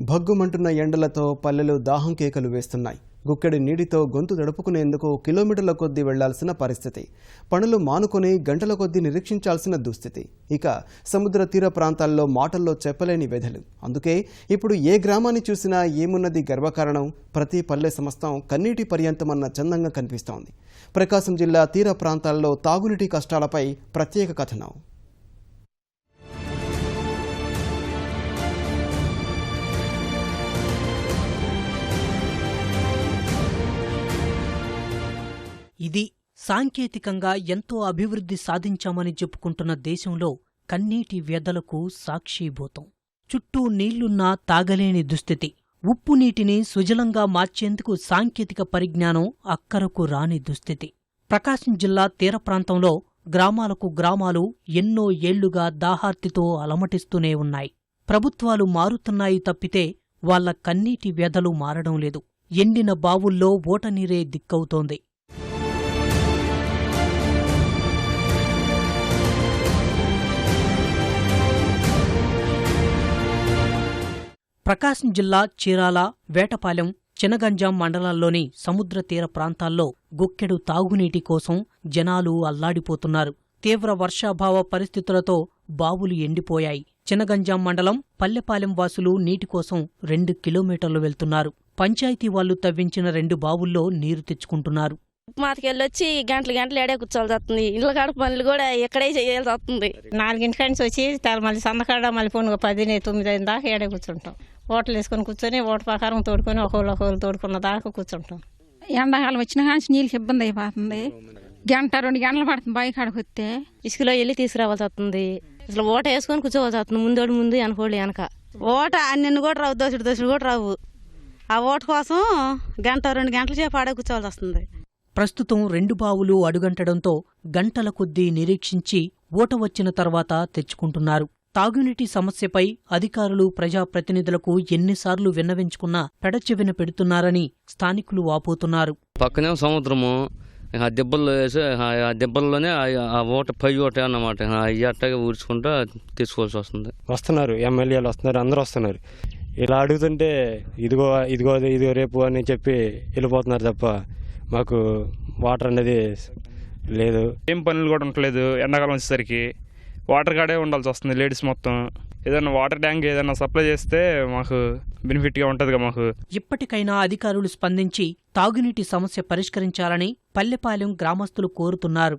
భగ్గుమంటున్న ఎండలతో పల్లెలు దాహం కేకలు వేస్తున్నాయి. గుక్కెడి నీటితో గొంతు దడుపుకునేందుకు కిలోమీటర్ల కొద్దీ వెళ్ళాల్సిన పరిస్థితి. పనులు మానుకొని గంటల కొద్దీ నిరీక్షించాల్సిన దుస్థితి. ఇక సముద్ర తీర ప్రాంతాల్లో మాటల్లో చెప్పలేని వ్యధలు అందుకే ఇప్పుడు ఏ గ్రామాన్ని చూసినా ఏమున్నది గర్వకారణం? ప్రతి పల్లె సమస్తం కన్నీటి పర్యంతమన్న చందంగా కనిపిస్తోంది. ప్రకాశం జిల్లా తీర ప్రాంతాల్లో తాగునీటి కష్టాలపై ప్రత్యేక కథనం. ఇది సాంకేతికంగా ఎంతో అభివృద్ధి సాధించామని చెప్పుకుంటున్న దేశంలో కన్నీటి వ్యధలకు సాక్షీభూతం. చుట్టూ నీళ్ళున్నా తాగలేని దుస్థితి. ఉప్పు నీటిని సుజలంగా మార్చేందుకు సాంకేతిక పరిజ్ఞానం అక్కరకు రాని దుస్థితి. ప్రకాశం జిల్లా తీర ప్రాంతంలో గ్రామాలకు గ్రామాలు ఎన్నో ఏళ్ళుగా దాహార్తితో అలమటిస్తూనే ఉన్నాయి. ప్రభుత్వాలు మారుతున్నాయి తప్పితే వాళ్ళ కన్నీటి వ్యధలు మారడం లేదు. ఎండిన బావుల్లో ఓటనీరే దిక్కవుతోంది. ప్రకాశం జిల్లా చీరాల వేటపాలెం చినగంజాం మండలాల్లోని సముద్ర తీర ప్రాంతాల్లో గుక్కెడు తాగునీటి కోసం జనాలు అల్లాడిపోతున్నారు. తీవ్ర వర్షాభావ పరిస్థితులతో బావులు ఎండిపోయాయి. చినగంజాం మండలం పల్లెపాలెం వాసులు నీటి కోసం రెండు కిలోమీటర్లు వెళ్తున్నారు. పంచాయతీ వాళ్ళు తవ్వించిన రెండు బావుల్లో నీరు తెచ్చుకుంటున్నారు. మాతకెళ్ళి వచ్చి గంటలు గంటలు ఏడే కూర్చోవాల్సి వస్తుంది. ఇళ్ళ కాడ పనులు కూడా ఎక్కడే చేయాల్సి వస్తుంది. నాలుగింటి కాడి నుంచి వచ్చి మళ్ళీ సందకాడ మళ్ళీ పోను పది తొమ్మిది అయిన దాకా ఏడే కూర్చుంటాం. ఓటలు వేసుకొని కూర్చొని ఓట ప్రకారం తోడుకొని ఒకళ్ళు ఒకళ్ళు తోడుకున్న దాకా కూర్చుంటాం. ఎండాకాలం వచ్చిన కానీ నీళ్ళకి ఇబ్బంది అయిపోతుంది. గంట రెండు గంటలు పడుతుంది బావి కాడకు వస్తే ఇసుకలో వెళ్ళి తీసుకురావాల్సి వస్తుంది. అసలు ఓట వేసుకొని కూర్చోవాల్సి వస్తుంది. ముందోడు ముందు వెనకోళ్ళు వెనక. ఓట అన్ని కూడా రావు దోసుడు దోసుడు కూడా రావు. ఆ ఓట కోసం గంట రెండు గంటల సేపు ఆడే కూర్చోవాల్సి వస్తుంది. ప్రస్తుతం రెండు బావులు అడుగంటడంతో గంటల కొద్దీ నిరీక్షించి ఓట వచ్చిన తర్వాత తెచ్చుకుంటున్నారు. తాగునీటి సమస్యపై అధికారులు ప్రజాప్రతినిధులకు ఎన్నిసార్లు విన్నవించుకున్నా పెడచెవిన పెడుతున్నారని స్థానికులు వాపోతున్నారు. పక్కనే సముద్రము. ఆ దెబ్బల్లో వేసి ఆ దెబ్బల్లోనే ఆ- ఓట పై ఓట అన్నమాట. అట్టగా ఊడ్చుకుంటూ తీసుకోవాల్సి వస్తుంది. వస్తున్నారు ఎమ్మెల్యేలు వస్తున్నారు అందరూ వస్తున్నారు. ఇలా అడుగుతుంటే ఇదిగో ఇదిగో ఇదిగో రేపు అని చెప్పి వెళ్ళిపోతున్నారు తప్ప మాకు వాటర్ అనేది లేదు. ఏం పనులు కూడా ఉండట్లేదు. ఎండాకాలం వచ్చేసరికి వాటర్ కాడే ఉండాల్సి వస్తుంది లేడీస్ మొత్తం. ఏదైనా వాటర్ ట్యాంక్ ఏదైనా సప్లై చేస్తే మాకు బెనిఫిట్గా ఉంటుందిగా మాకు. ఇప్పటికైనా అధికారులు స్పందించి తాగునీటి సమస్య పరిష్కరించాలని పల్లెపాలెం గ్రామస్తులు కోరుతున్నారు.